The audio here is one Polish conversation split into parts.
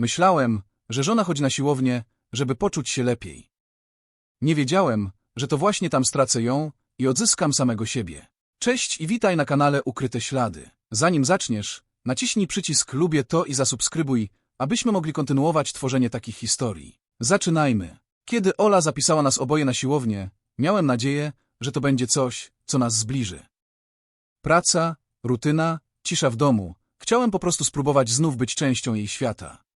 Myślałem, że żona chodzi na siłownię, żeby poczuć się lepiej. Nie wiedziałem, że to właśnie tam stracę ją i odzyskam samego siebie. Cześć i witaj na kanale Ukryte Ślady. Zanim zaczniesz, naciśnij przycisk lubię to i zasubskrybuj, abyśmy mogli kontynuować tworzenie takich historii. Zaczynajmy. Kiedy Ola zapisała nas oboje na siłownię, miałem nadzieję, że to będzie coś, co nas zbliży. Praca, rutyna, cisza w domu. Chciałem po prostu spróbować znów być częścią jej świata.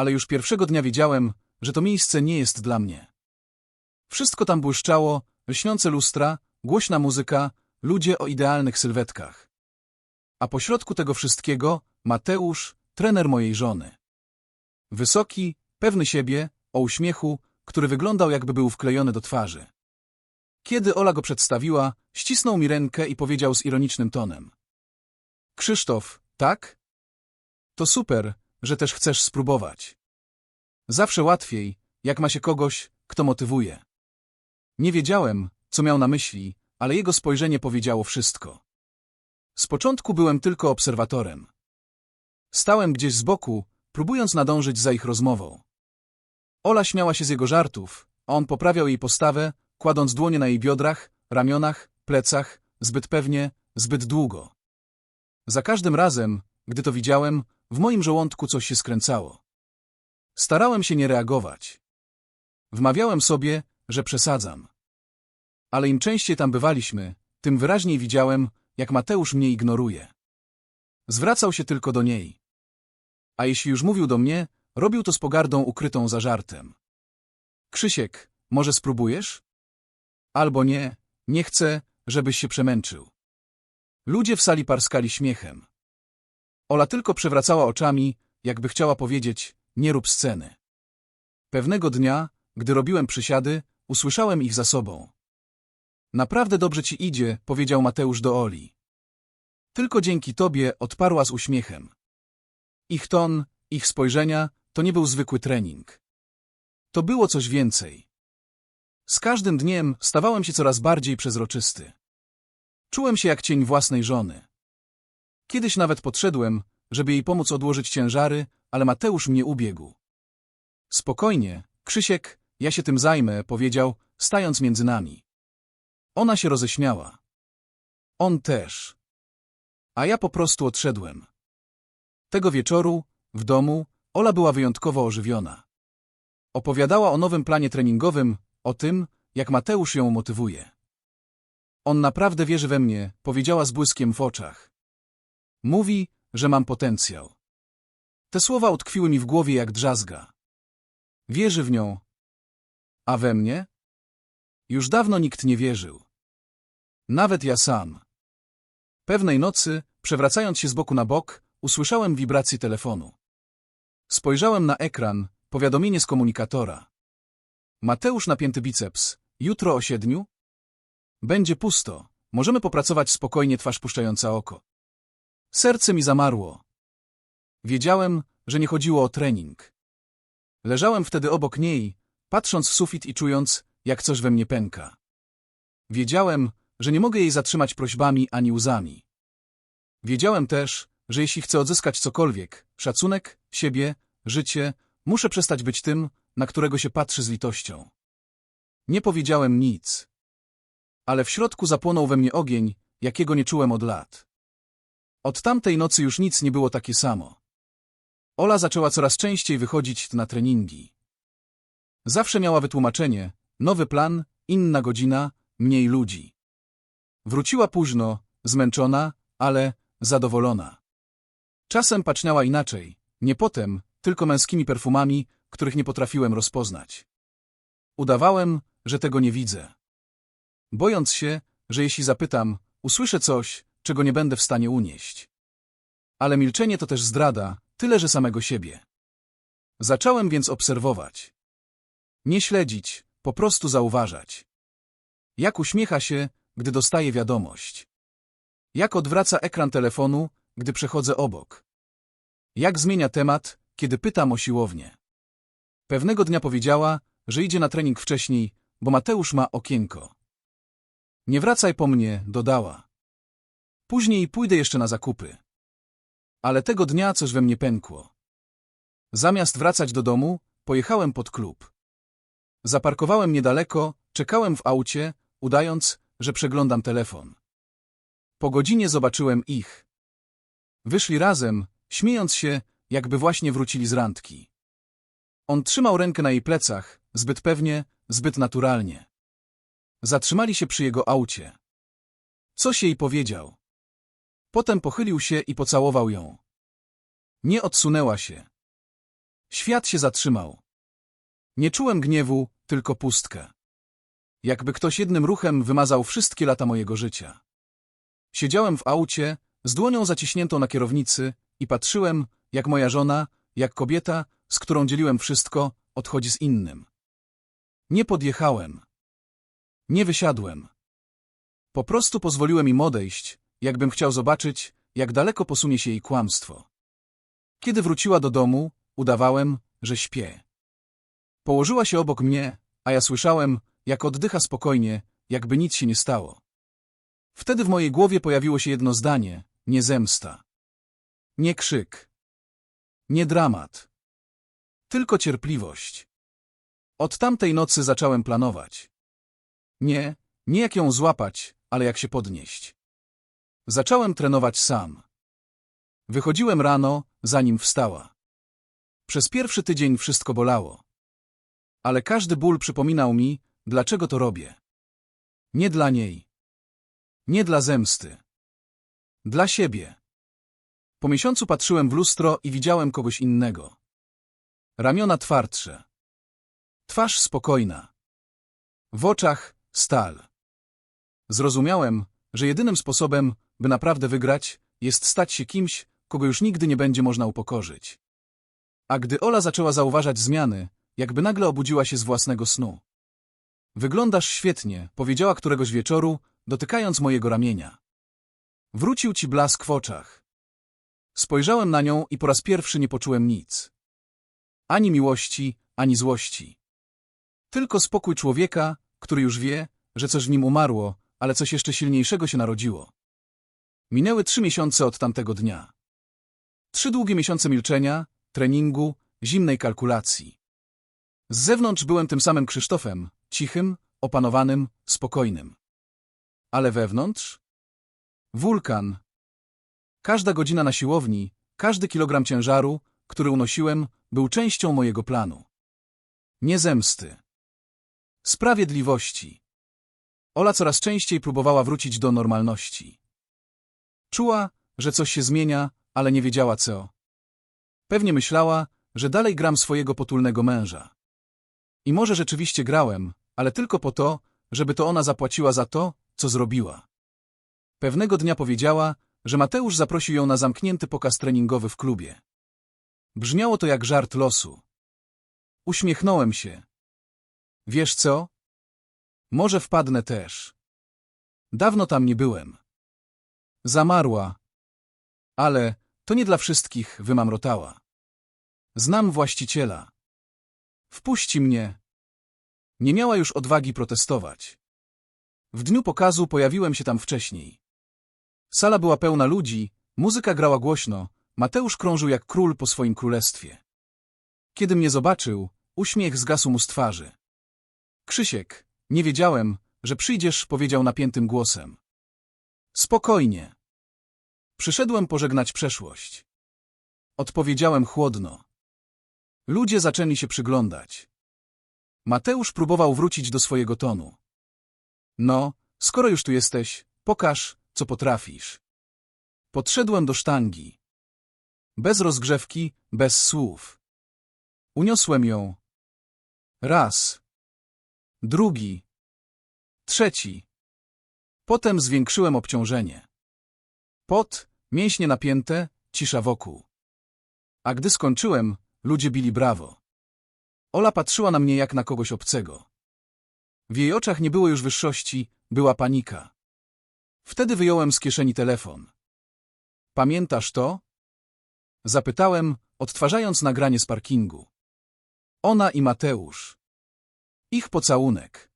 Ale już pierwszego dnia wiedziałem, że to miejsce nie jest dla mnie. Wszystko tam błyszczało, lśniące lustra, głośna muzyka, ludzie o idealnych sylwetkach. A pośrodku tego wszystkiego Mateusz, trener mojej żony. Wysoki, pewny siebie, o uśmiechu, który wyglądał jakby był wklejony do twarzy. Kiedy Ola go przedstawiła, ścisnął mi rękę i powiedział z ironicznym tonem. Krzysztof, tak? To super, że też chcesz spróbować. Zawsze łatwiej, jak ma się kogoś, kto motywuje. Nie wiedziałem, co miał na myśli, ale jego spojrzenie powiedziało wszystko. Z początku byłem tylko obserwatorem. Stałem gdzieś z boku, próbując nadążyć za ich rozmową. Ola śmiała się z jego żartów, a on poprawiał jej postawę, kładąc dłonie na jej biodrach, ramionach, plecach, zbyt pewnie, zbyt długo. Za każdym razem, gdy to widziałem, w moim żołądku coś się skręcało. Starałem się nie reagować. Wmawiałem sobie, że przesadzam. Ale im częściej tam bywaliśmy, tym wyraźniej widziałem, jak Mateusz mnie ignoruje. Zwracał się tylko do niej. A jeśli już mówił do mnie, robił to z pogardą ukrytą za żartem. Krzysiek, może spróbujesz? Albo nie, nie chcę, żebyś się przemęczył. Ludzie w sali parskali śmiechem. Ola tylko przewracała oczami, jakby chciała powiedzieć, nie rób sceny. Pewnego dnia, gdy robiłem przysiady, usłyszałem ich za sobą. Naprawdę dobrze ci idzie, powiedział Mateusz do Oli. Tylko dzięki tobie odparła z uśmiechem. Ich ton, ich spojrzenia, to nie był zwykły trening. To było coś więcej. Z każdym dniem stawałem się coraz bardziej przezroczysty. Czułem się jak cień własnej żony. Kiedyś nawet podszedłem, żeby jej pomóc odłożyć ciężary, ale Mateusz mnie ubiegł. Spokojnie, Krzysiek, ja się tym zajmę, powiedział, stając między nami. Ona się roześmiała. On też. A ja po prostu odszedłem. Tego wieczoru, w domu, Ola była wyjątkowo ożywiona. Opowiadała o nowym planie treningowym, o tym, jak Mateusz ją motywuje. On naprawdę wierzy we mnie, powiedziała z błyskiem w oczach. Mówi, że mam potencjał. Te słowa utkwiły mi w głowie jak drzazga. Wierzy w nią. A we mnie? Już dawno nikt nie wierzył. Nawet ja sam. Pewnej nocy, przewracając się z boku na bok, usłyszałem wibrację telefonu. Spojrzałem na ekran, powiadomienie z komunikatora. Mateusz napięty biceps. Jutro o siedmiu? Będzie pusto. Możemy popracować spokojnie twarz puszczająca oko. Serce mi zamarło. Wiedziałem, że nie chodziło o trening. Leżałem wtedy obok niej, patrząc w sufit i czując, jak coś we mnie pęka. Wiedziałem, że nie mogę jej zatrzymać prośbami ani łzami. Wiedziałem też, że jeśli chcę odzyskać cokolwiek, szacunek, siebie, życie, muszę przestać być tym, na którego się patrzy z litością. Nie powiedziałem nic. Ale w środku zapłonął we mnie ogień, jakiego nie czułem od lat. Od tamtej nocy już nic nie było takie samo. Ola zaczęła coraz częściej wychodzić na treningi. Zawsze miała wytłumaczenie, nowy plan, inna godzina, mniej ludzi. Wróciła późno, zmęczona, ale zadowolona. Czasem paczniała inaczej, nie potem, tylko męskimi perfumami, których nie potrafiłem rozpoznać. Udawałem, że tego nie widzę. Bojąc się, że jeśli zapytam, usłyszę coś, czego nie będę w stanie unieść. Ale milczenie to też zdrada, tyle że samego siebie. Zacząłem więc obserwować. Nie śledzić, po prostu zauważać. Jak uśmiecha się, gdy dostaje wiadomość. Jak odwraca ekran telefonu, gdy przechodzę obok. Jak zmienia temat, kiedy pytam o siłownię. Pewnego dnia powiedziała, że idzie na trening wcześniej, bo Mateusz ma okienko. Nie wracaj po mnie, dodała. Później pójdę jeszcze na zakupy. Ale tego dnia coś we mnie pękło. Zamiast wracać do domu, pojechałem pod klub. Zaparkowałem niedaleko, czekałem w aucie, udając, że przeglądam telefon. Po godzinie zobaczyłem ich. Wyszli razem, śmiejąc się, jakby właśnie wrócili z randki. On trzymał rękę na jej plecach, zbyt pewnie, zbyt naturalnie. Zatrzymali się przy jego aucie. Coś jej powiedział. Potem pochylił się i pocałował ją. Nie odsunęła się. Świat się zatrzymał. Nie czułem gniewu, tylko pustkę. Jakby ktoś jednym ruchem wymazał wszystkie lata mojego życia. Siedziałem w aucie, z dłonią zaciśniętą na kierownicy i patrzyłem, jak moja żona, jak kobieta, z którą dzieliłem wszystko, odchodzi z innym. Nie podjechałem. Nie wysiadłem. Po prostu pozwoliłem im odejść, jakbym chciał zobaczyć, jak daleko posunie się jej kłamstwo. Kiedy wróciła do domu, udawałem, że śpię. Położyła się obok mnie, a ja słyszałem, jak oddycha spokojnie, jakby nic się nie stało. Wtedy w mojej głowie pojawiło się jedno zdanie, nie zemsta. Nie krzyk. Nie dramat. Tylko cierpliwość. Od tamtej nocy zacząłem planować. Nie, nie jak ją złapać, ale jak się podnieść. Zacząłem trenować sam. Wychodziłem rano, zanim wstała. Przez pierwszy tydzień wszystko bolało. Ale każdy ból przypominał mi, dlaczego to robię. Nie dla niej. Nie dla zemsty. Dla siebie. Po miesiącu patrzyłem w lustro i widziałem kogoś innego. Ramiona twardsze. Twarz spokojna. W oczach stal. Zrozumiałem, że jedynym sposobem, by naprawdę wygrać, jest stać się kimś, kogo już nigdy nie będzie można upokorzyć. A gdy Ola zaczęła zauważać zmiany, jakby nagle obudziła się z własnego snu. Wyglądasz świetnie, powiedziała któregoś wieczoru, dotykając mojego ramienia. Wrócił ci blask w oczach. Spojrzałem na nią i po raz pierwszy nie poczułem nic. Ani miłości, ani złości. Tylko spokój człowieka, który już wie, że coś w nim umarło, ale coś jeszcze silniejszego się narodziło. Minęły trzy miesiące od tamtego dnia. Trzy długie miesiące milczenia, treningu, zimnej kalkulacji. Z zewnątrz byłem tym samym Krzysztofem, cichym, opanowanym, spokojnym. Ale wewnątrz? Wulkan. Każda godzina na siłowni, każdy kilogram ciężaru, który unosiłem, był częścią mojego planu. Nie zemsty. Sprawiedliwości. Ola coraz częściej próbowała wrócić do normalności. Czuła, że coś się zmienia, ale nie wiedziała co. Pewnie myślała, że dalej gram swojego potulnego męża. I może rzeczywiście grałem, ale tylko po to, żeby to ona zapłaciła za to, co zrobiła. Pewnego dnia powiedziała, że Mateusz zaprosił ją na zamknięty pokaz treningowy w klubie. Brzmiało to jak żart losu. Uśmiechnąłem się. Wiesz co? Może wpadnę też. Dawno tam nie byłem. Zamarła. Ale to nie dla wszystkich, wymamrotała. Znam właściciela. Wpuści mnie. Nie miała już odwagi protestować. W dniu pokazu pojawiłem się tam wcześniej. Sala była pełna ludzi, muzyka grała głośno, Mateusz krążył jak król po swoim królestwie. Kiedy mnie zobaczył, uśmiech zgasł mu z twarzy. Krzysiek, nie wiedziałem, że przyjdziesz, powiedział napiętym głosem. Spokojnie. Przyszedłem pożegnać przeszłość. Odpowiedziałem chłodno. Ludzie zaczęli się przyglądać. Mateusz próbował wrócić do swojego tonu. No, skoro już tu jesteś, pokaż, co potrafisz. Podszedłem do sztangi. Bez rozgrzewki, bez słów. Uniosłem ją. Raz. Drugi. Trzeci. Potem zwiększyłem obciążenie. Pot, mięśnie napięte, cisza wokół. A gdy skończyłem, ludzie bili brawo. Ola patrzyła na mnie jak na kogoś obcego. W jej oczach nie było już wyższości, była panika. Wtedy wyjąłem z kieszeni telefon. Pamiętasz to? Zapytałem, odtwarzając nagranie z parkingu. Ona i Mateusz. Ich pocałunek.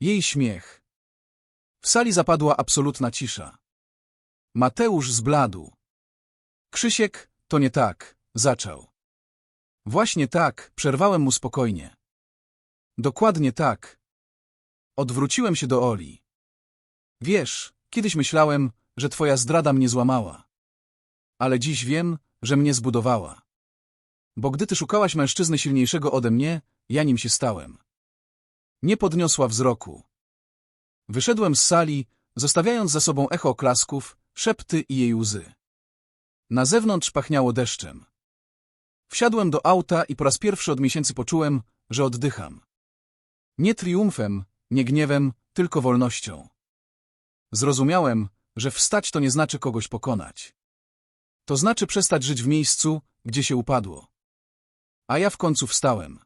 Jej śmiech. W sali zapadła absolutna cisza. Mateusz zbladł. Krzysiek, to nie tak, zaczął. Właśnie tak, przerwałem mu spokojnie. Dokładnie tak. Odwróciłem się do Oli. Wiesz, kiedyś myślałem, że twoja zdrada mnie złamała. Ale dziś wiem, że mnie zbudowała. Bo gdy ty szukałaś mężczyzny silniejszego ode mnie, ja nim się stałem. Nie podniosła wzroku. Wyszedłem z sali, zostawiając za sobą echo oklasków, szepty i jej łzy. Na zewnątrz pachniało deszczem. Wsiadłem do auta i po raz pierwszy od miesięcy poczułem, że oddycham. Nie triumfem, nie gniewem, tylko wolnością. Zrozumiałem, że wstać to nie znaczy kogoś pokonać. To znaczy przestać żyć w miejscu, gdzie się upadło. A ja w końcu wstałem.